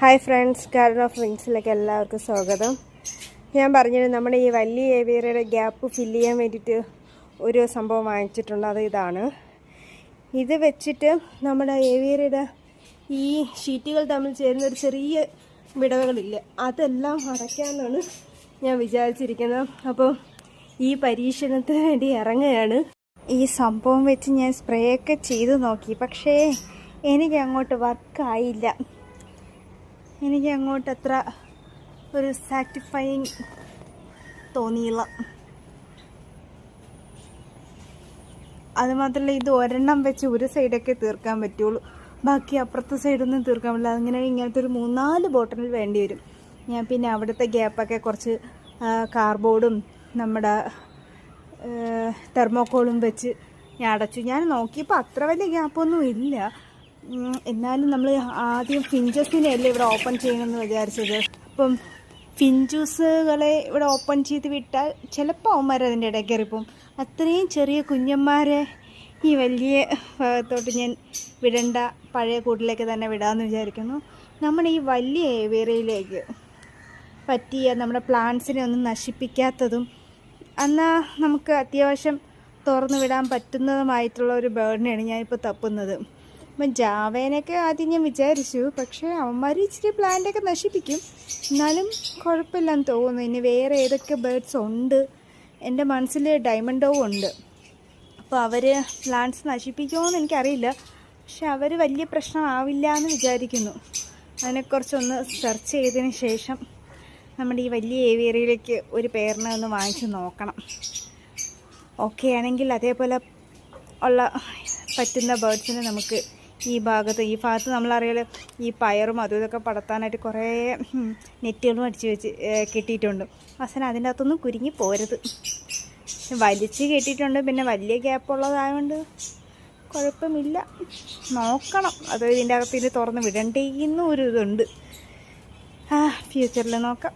Hi friends garden of റിങ്സിലേക്ക് എല്ലാവർക്കും സ്വാഗതം. ഞാൻ പറഞ്ഞത് നമ്മുടെ ഈ വലിയ ഏവിയറയുടെ ഗ്യാപ്പ് ഫില്ല് ചെയ്യാൻ വേണ്ടിയിട്ട് ഒരു സംഭവം വാങ്ങിച്ചിട്ടുണ്ട്. അത് ഇതാണ്. ഇത് വെച്ചിട്ട് നമ്മുടെ ഏവിയറയുടെ ഈ ഷീറ്റുകൾ തമ്മിൽ ചേരുന്ന ഒരു ചെറിയ വിടവുകളില്ല. അതെല്ലാം അടയ്ക്കാമെന്നാണ് ഞാൻ വിചാരിച്ചിരിക്കുന്നത്. അപ്പോൾ ഈ പരീക്ഷണത്തിന് വേണ്ടി ഇറങ്ങുകയാണ്. ഈ സംഭവം വെച്ച് ഞാൻ സ്പ്രേ ഒക്കെ ചെയ്ത് നോക്കി. പക്ഷേ എനിക്ക് അങ്ങോട്ട് വർക്കായില്ല എനിക്ക് അങ്ങോട്ട് അത്ര ഒരു സാറ്റിസ്ഫൈങ് തോന്നിയില്ല. അത് മാത്രമല്ല ഇത് ഒരെണ്ണം വെച്ച് ഒരു സൈഡൊക്കെ തീർക്കാൻ പറ്റുള്ളൂ. ബാക്കി അപ്പുറത്തെ സൈഡൊന്നും തീർക്കാൻ പറ്റില്ല. അങ്ങനെ ഇങ്ങനത്തെ ഒരു മൂന്നാൽ ബോട്ടിൽ വേണ്ടി വരും. ഞാൻ പിന്നെ അവിടുത്തെ ഗ്യാപ്പൊക്കെ കുറച്ച് കാർബോർഡും നമ്മുടെ തെർമോക്കോളും വെച്ച് ഞാൻ അടച്ചു. ഞാൻ നോക്കിയപ്പോൾ അത്ര വലിയ ഗ്യാപ്പൊന്നും ഇല്ല. എന്നാലും നമ്മൾ ആദ്യം ഫിഞ്ചസിനെ അല്ലേ ഇവിടെ ഓപ്പൺ ചെയ്യണമെന്ന് വിചാരിച്ചത്? അപ്പം ഫിഞ്ചൂസുകളെ ഇവിടെ ഓപ്പൺ ചെയ്ത് വിട്ടാൽ ചിലപ്പോൾ അവന്മാർ അതിന്റെ ഇടയ്ക്ക് കയറിപ്പോവും. അത്രയും ചെറിയ കുഞ്ഞന്മാരെ ഈ വലിയ ഭാഗത്തോട്ട് ഞാൻ വിടേണ്ട പഴയ കൂട്ടിലേക്ക് തന്നെ വിടാമെന്ന് വിചാരിക്കുന്നു. നമ്മുടെ ഈ വലിയ ഏവേരയിലേക്ക് പറ്റിയ നമ്മുടെ പ്ലാന്റ്സിനെ ഒന്നും നശിപ്പിക്കാത്തതും എന്നാൽ നമുക്ക് അത്യാവശ്യം തുറന്നു വിടാൻ പറ്റുന്നതുമായിട്ടുള്ള ഒരു ബേർഡിനെയാണ് ഞാനിപ്പോൾ തപ്പുന്നത്. അപ്പം ജാവേനൊക്കെ ആദ്യം ഞാൻ വിചാരിച്ചു പക്ഷേ അവന്മാർ ഇച്ചിരി പ്ലാന്റൊക്കെ നശിപ്പിക്കും. എന്നാലും കുഴപ്പമില്ലെന്ന് തോന്നുന്നു. ഇനി വേറെ ഏതൊക്കെ ബേർഡ്സ് ഉണ്ട്? എന്റെ മനസ്സിൽ ഡയമണ്ടോ ഉണ്ട്. അപ്പോൾ അവർ പ്ലാന്റ്സ് നശിപ്പിക്കുമോ എന്ന് എനിക്കറിയില്ല. പക്ഷെ അവർ വലിയ പ്രശ്നമാവില്ല എന്ന് വിചാരിക്കുന്നു. അതിനെക്കുറിച്ചൊന്ന് സെർച്ച് ചെയ്തതിന് ശേഷം നമ്മുടെ ഈ വലിയ ഏവിയറിയിലേക്ക് ഒരു പേരിനെ ഒന്ന് വാങ്ങിച്ച് നോക്കണം. ഓക്കെ ആണെങ്കിൽ അതേപോലെ ഉള്ള പറ്റുന്ന ബേർഡ്സിനെ നമുക്ക് ഈ ഭാഗത്ത് ഈ ഭാഗത്ത് നമ്മളറിയാലോ ഈ പയറും അതും ഇതൊക്കെ പടത്താനായിട്ട് കുറേ നെറ്റുകളും അടിച്ച് വെച്ച് കെട്ടിയിട്ടുണ്ട്. അവസാനം അതിന്റെ അകത്തൊന്നും കുരുങ്ങി പോരുത്. വലിച്ച് കെട്ടിയിട്ടുണ്ട് പിന്നെ വലിയ ഗ്യാപ്പ് ഉള്ളതായതുകൊണ്ട് കുഴപ്പമില്ല. നോക്കണം. അത് ഇതിന്റെ അകത്ത് ഇത് തുറന്ന് വിടണ്ടേന്ന് ഒരു ഇതുണ്ട്. ഫ്യൂച്ചറിൽ നോക്കാം.